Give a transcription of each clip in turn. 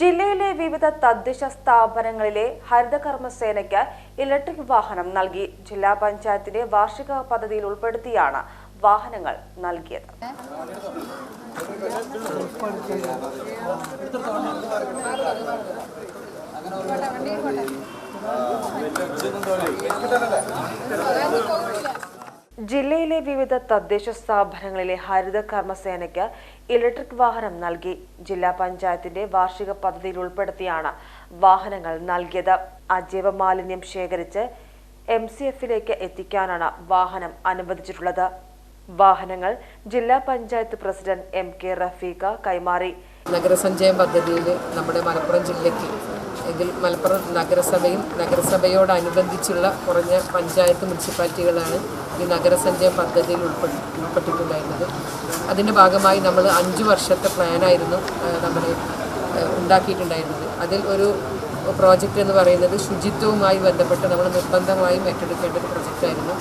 ജില്ലയിലെ വിവിധ തദ്ദേശ സ്ഥാപനങ്ങളിലെ ഹരിതകർമ്മ സേനയ്ക്ക് ഇലക്ട്രിക് വാഹനം നൽകി. ജില്ലാ പഞ്ചായത്തിന്റെ വാർഷിക പദ്ധതിയിൽ ഉൾപ്പെടുത്തിയാണ് വാഹനങ്ങൾ നൽകിയത്. ജില്ലയിലെ വിവിധ തദ്ദേശ സ്ഥാപനങ്ങളിലെ ഹരിത കർമ്മസേനയ്ക്ക് ഇലക്ട്രിക് വാഹനം നൽകി. ജില്ലാ പഞ്ചായത്തിന്റെ വാർഷിക പദ്ധതിയിൽ ഉൾപ്പെടുത്തിയാണ് വാഹനങ്ങൾ നൽകിയത്. അജൈവ മാലിന്യം ശേഖരിച്ച് എം സി എഫിലേക്ക് എത്തിക്കാനാണ് വാഹനം അനുവദിച്ചിട്ടുള്ളത്. വാഹനങ്ങൾ ജില്ലാ panchayat president M K Rafeekha കൈമാറി. നഗരസഞ്ചയം പദ്ധതിയിൽ നമ്മുടെ മലപ്പുറം ജില്ലയ്ക്ക് ഇതിൽ മലപ്പുറം നഗരസഭയും നഗരസഭയോടനുബന്ധിച്ചുള്ള കുറഞ്ഞ പഞ്ചായത്ത് മുനിസിപ്പാലിറ്റികളാണ് ഈ നഗരസഞ്ചയ പദ്ധതിയിൽ ഉൾപ്പെട്ട് ഉൾപ്പെട്ടിട്ടുണ്ടായിരുന്നത്. അതിന്റെ ഭാഗമായി നമ്മൾ അഞ്ച് വർഷത്തെ പ്ലാനായിരുന്നു നമ്മൾ ഉണ്ടാക്കിയിട്ടുണ്ടായിരുന്നത്. അതിൽ ഒരു പ്രോജക്റ്റ് എന്ന് പറയുന്നത് ശുചിത്വവുമായി ബന്ധപ്പെട്ട് നമ്മൾ നിർബന്ധമായും ഏറ്റെടുക്കേണ്ട ഒരു പ്രൊജക്റ്റായിരുന്നു.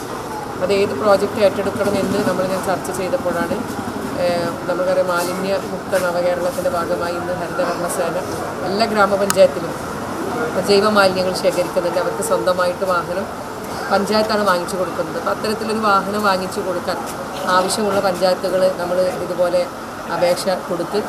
അത് ഏത് പ്രോജക്റ്റ് ഏറ്റെടുക്കണം എന്ന് നമ്മൾ ഞാൻ ചർച്ച ചെയ്തപ്പോഴാണ് നമുക്കറിയാം മാലിന്യ മുക്ത നവകേരളത്തിന്റെ ഭാഗമായി ഇന്ന് ഹരിതകർമ്മസേന എല്ലാ ഗ്രാമപഞ്ചായത്തിലും ജൈവ മാലിന്യങ്ങൾ ശേഖരിക്കുന്നുണ്ട്. അവർക്ക് സ്വന്തമായിട്ട് വാഹനം പഞ്ചായത്താണ് വാങ്ങിച്ചു കൊടുക്കുന്നത്. അപ്പോൾ അത്തരത്തിലൊരു വാഹനം വാങ്ങിച്ചു കൊടുക്കാൻ ആവശ്യമുള്ള പഞ്ചായത്തുകൾ നമ്മൾ ഇതുപോലെ അപേക്ഷ കൊടുത്ത്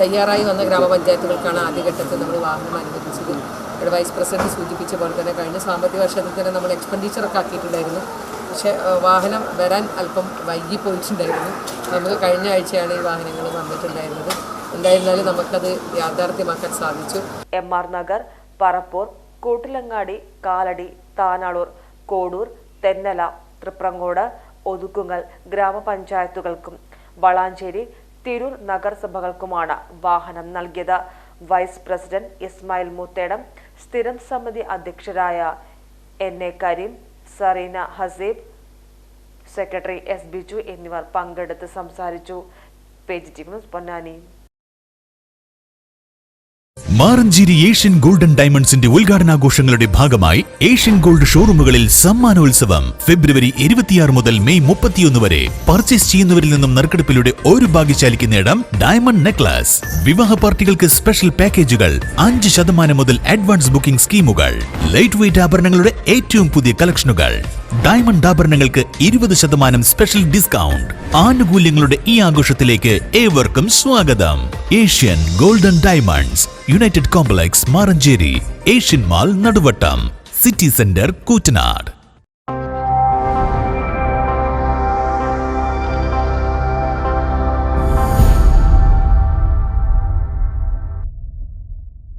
തയ്യാറായി വന്ന ഗ്രാമപഞ്ചായത്തുകൾക്കാണ് ആദ്യഘട്ടത്തിൽ നമ്മൾ വാഹനം അനുവദിച്ചത്. ഇവിടെ വൈസ് പ്രസിഡന്റ് സൂചിപ്പിച്ച പോലെ തന്നെ കഴിഞ്ഞ സാമ്പത്തിക വർഷത്തിൽ തന്നെ നമ്മൾ എക്സ്പെൻഡിച്ചറൊക്കെ ആക്കിയിട്ടുണ്ടായിരുന്നു. പക്ഷേ വാഹനം വരാൻ അല്പം വൈകിപ്പോയിട്ടുണ്ടായിരുന്നു നമുക്ക് കഴിഞ്ഞ ആഴ്ചയാണ് ഈ വാഹനങ്ങൾ വന്നിട്ടുണ്ടായിരുന്നത്. എന്തായിരുന്നാലും നമുക്കത് യാഥാർത്ഥ്യമാക്കാൻ സാധിച്ചു. എം ആർ നഗർ പറപ്പൂർ കൂട്ടിലങ്ങാടി കാലടി താനാളൂർ കോടൂർ തെന്നല തൃപ്രങ്ങോട് ഒതുക്കുങ്ങൽ ഗ്രാമപഞ്ചായത്തുകൾക്കും വളാഞ്ചേരി തിരൂർ നഗരസഭകൾക്കുമാണ് വാഹനം നൽകിയത്. വൈസ് പ്രസിഡന്റ് ഇസ്മായിൽ മുത്തേടം സ്ഥിരം സമിതി അധ്യക്ഷരായ N A Kareem Sareena Haseeb secretary S Biju എന്നിവർ പങ്കെടുത്ത് സംസാരിച്ചു. Page T Ponnani. Maranchery Asian golden ഡയമണ്ട്സിന്റെ ഉദ്ഘാടനാഘോഷങ്ങളുടെ ഭാഗമായി ഏഷ്യൻ ഗോൾഡ് ഷോറൂമുകളിൽ സമ്മാനോത്സവം ഫെബ്രുവരി ഇരുപത്തിയാറ് മുതൽ മെയ് മുപ്പത്തിയൊന്ന് വരെ. പർച്ചേസ് ചെയ്യുന്നവരിൽ നിന്നും നറുക്കെടുപ്പിലൂടെ ഒരു ഭാഗ്യശാലിക്ക് നേടാം ഡയമണ്ട് നെക്ലസ്. വിവാഹ പാർട്ടികൾക്ക് സ്പെഷ്യൽ പാക്കേജുകൾ അഞ്ച് ശതമാനം മുതൽ അഡ്വാൻസ് ബുക്കിംഗ് സ്കീമുകൾ ലൈറ്റ് വെയിറ്റ് ആഭരണങ്ങളുടെ ഏറ്റവും പുതിയ കളക്ഷനുകൾ. ഡയമണ്ട് ആഭരണങ്ങൾക്ക് ഇരുപത് ശതമാനം സ്പെഷ്യൽ ഡിസ്കൗണ്ട്. ആനുകൂല്യങ്ങളുടെ ഈ ആഘോഷത്തിലേക്ക് ഏവർക്കും സ്വാഗതം. Asian golden diamonds united complex Maranchery Asian mall Naduvattam city centre Koottanad